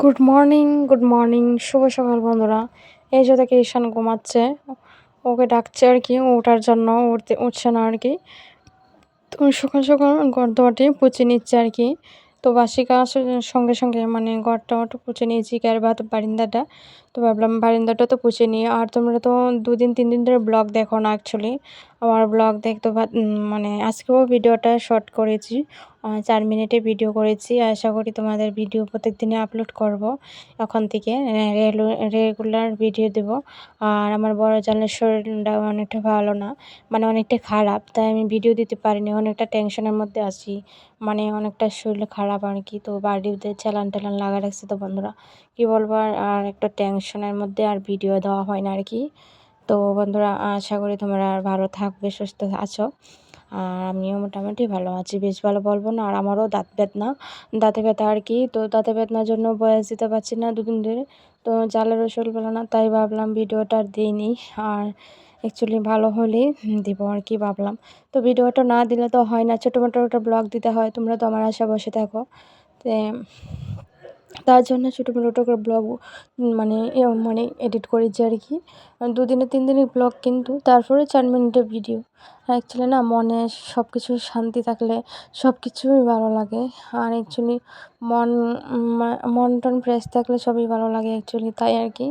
Good morning good morning শুভ সকাল, বন্ধুরা। এই যে দেখে ঈশান ঘুমাচ্ছে। ওকে ডাকছে আর কি ওঠার জন্য উঠতে উঠছে না আর কি। তো সকাল সকাল গর্দটি পুচে নিচ্ছে আর কি। তো বাসিকা সঙ্গে সঙ্গে মানে ঘরটা পুছে নিয়েছি গ্যার ভাত, বারিন্দাটা। তো ভাবলাম বারিন্দাটা তো পুছে নিই আর তোমরা তো দুদিন তিন দিন ধরে ব্লগ দেখো না অ্যাকচুয়ালি আমার ব্লগ দেখতে মানে আজকেও ভিডিওটা শর্ট করেছি চার মিনিটে ভিডিও করেছি। আশা করি তোমাদের ভিডিও প্রত্যেক দিনে আপলোড করব। এখন থেকে রেগুলার ভিডিও দেব। আর আমার বড় জানের শরীরটা অনেকটা ভালো না মানে অনেকটা খারাপ, তাই আমি ভিডিও দিতে পারিনি। অনেকটা টেনশনের মধ্যে আছি মানে অনেকটা শরীর খারাপ আর কি। তো বাড়িতে চালান টালান লাগা রাখছে তো বন্ধুরা, কী বলব আর একটা টেনশনের মধ্যে আর ভিডিও দেওয়া হয় না আর কি তো বন্ধুরা, আশা করি তোমরা আর ভালো থাকবে, সুস্থ আছো। আর আমিও মোটামুটি ভালো আছি, বেশ ভালো বলব না, আর আমারও দাঁত বেদনা দাঁতে ব্যথা আর কি। তো দাঁতে বেদনার জন্য বয়স দিতে পারছি না দুদিন ধরে, তো জালেরও ওষুধ ভালো না, তাই ভাবলাম ভিডিওটা আর দিইনি আর অ্যাকচুয়ালি ভালো হলে দিব আর কি ভাবলাম। তো ভিডিওটা না দিলে তো হয় না ছোটো মোটো একটা ব্লগ দিতে হয়, তোমরা তো আমার আশা বসে থাকো। তো তার জন্য ছোটো মোটো করে ব্লগ মানে মানে এডিট করেছি আর কি। দুদিনে তিন দিনের ব্লগ কিন্তু, তারপরে চার মিনিটের ভিডিও অ্যাকচুয়ালি না, মনে সব কিছু শান্তি থাকলে সব কিছুই ভালো লাগে। আর অ্যাকচুয়ালি মন মন টন ফ্রেশ থাকলে সবই ভালো লাগে অ্যাকচুয়ালি তাই আর কি।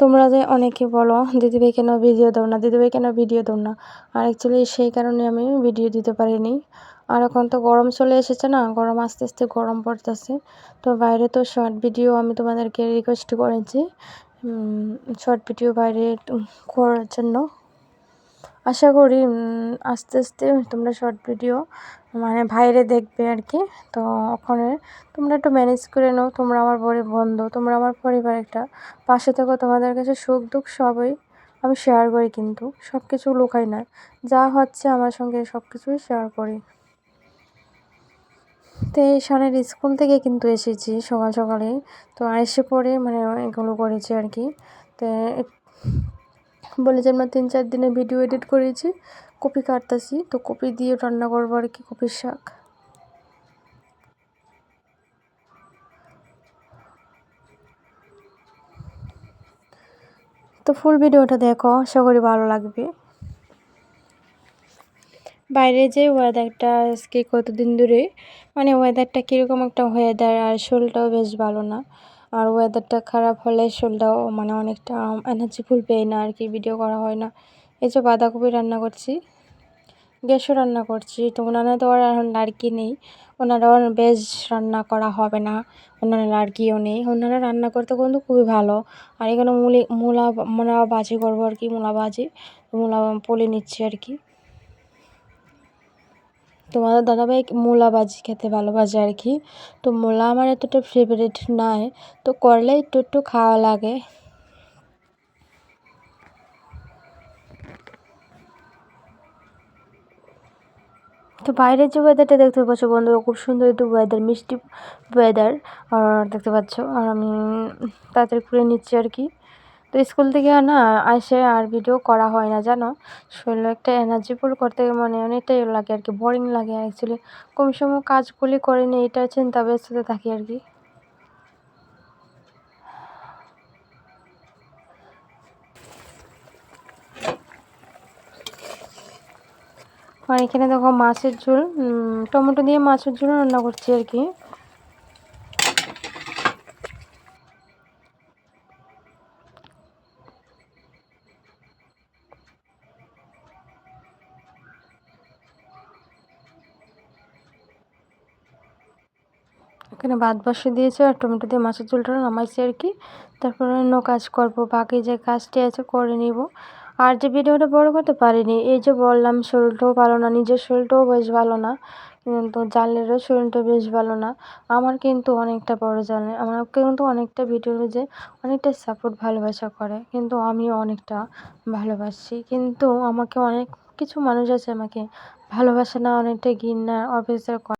তোমরা যে অনেকে বলো দিদিভাই কেন ভিডিও দাও না? দিদিভাই কেন ভিডিও দাও না? আর অ্যাকচুয়ালি সেই কারণে আমি ভিডিও দিতে পারিনি। আর এখন তো গরম চলে এসেছে না, গরম আস্তে আস্তে গরম পড়তেছে। তো বাইরে তো শর্ট ভিডিও আমি তোমাদেরকে রিকোয়েস্ট করেছি শর্ট ভিডিও বাইরে করার জন্য। আশা করি আস্তে আস্তে তোমরা শর্ট ভিডিও মানে বাইরে দেখবে আর কি। তো ওখানে তোমরা একটু ম্যানেজ করে নাও, তোমরা আমার বড় বন্ধু, তোমরা আমার পরিবার একটা। পাশে থেকো, তোমাদের কাছে সুখ দুঃখ সবই আমি শেয়ার করি কিন্তু সব কিছু লুকাই না। যা হচ্ছে আমার সঙ্গে সব কিছুই শেয়ার করি। তো এই সারের স্কুল থেকে কিন্তু এসেছি সকাল সকালে। তো এসে পরে মানে এগুলো করেছি আর কি। তো বলে যে আমরা তিন চার দিনে ভিডিও এডিট করেছি, কপি কাটতেছি। তো কপি দিয়ে রান্না করব আর কি, কপির শাক। তো ফুল ভিডিওটা দেখো, আশা করি ভালো লাগবে। বাইরে যে ওয়েদারটা আজকে কতদিন ধরে মানে ওয়েদারটা কীরকম একটা ওয়েদার আর শরীরটাও বেশ ভালো না। আর ওয়েদারটা খারাপ হলে শরীরটাও মানে অনেকটা এনার্জি ফুল পেয়ে না, আর কি ভিডিও করা হয় না। এই যে বাঁধাকপি রান্না করছি, গ্যাসও রান্না করছি, তো ওনারা তো আর এখন লাড়কি নেই। ওনারা বেশ রান্না করা হবে না ওনারা লাড়কিও নেই। ওনারা রান্না করতে কিন্তু খুবই ভালো। আর এখানে মুলি, মূলা মূলা বাজি করব আর কি, মূলা বাজি মূলা পলি নিচ্ছি আর কি। তোমাদের দাদাভাই মূলা ভাজি খেতে ভালোবাসে আর কি। তো মূলা আমার এতটা ফেভারিট নয় তো করলে একটু একটু খাওয়া লাগে। তো বাইরের যে ওয়েদারটা দেখতে পাচ্ছ বন্ধুরা, খুব সুন্দর একটু ওয়েদার মিষ্টি ওয়েদার আর দেখতে পাচ্ছ, আর আমি তাড়াতাড়ি করে নিচ্ছি আর কি। তো স্কুল থেকে না আসে আর ভিডিও করা হয় না, জানো? শরীরে একটা এনার্জি ফুল করতে মানে অনেকটাই লাগে আর কি বোরিং লাগে অ্যাকচুয়ালি কম সময় কাজগুলি করে নিই এটা চিন্তা ব্যস্ততে থাকি আর কি। আর এখানে দেখো মাছের ঝোল টমেটো দিয়ে মাছের ঝোল রান্না করছি আর কি। এখানে ভাত বসে দিয়েছে আর টমেটো দিয়ে মাছের ঝোলটা নামাইছি আর কি। তারপরে অন্য কাজ করব, বাকি যে কাজটি আছে করে নিব। আর যে ভিডিওটা বড় করতে পারিনি, এই যে বললাম শরীরটাও ভালো না, নিজের শরীরটাও বেশ ভালো না, কিন্তু জালেরও শরীরটা বেশ ভালো না। আমার কিন্তু অনেকটা বড় জালে আমার কিন্তু অনেকটা ভিডিও যে অনেকটা সাপোর্ট ভালোবাসা করে, কিন্তু আমিও অনেকটা ভালোবাসি। কিন্তু আমাকে অনেক কিছু মানুষ আছে আমাকে ভালোবাসে না, অনেকটা ঘৃণা, অবিচার করে।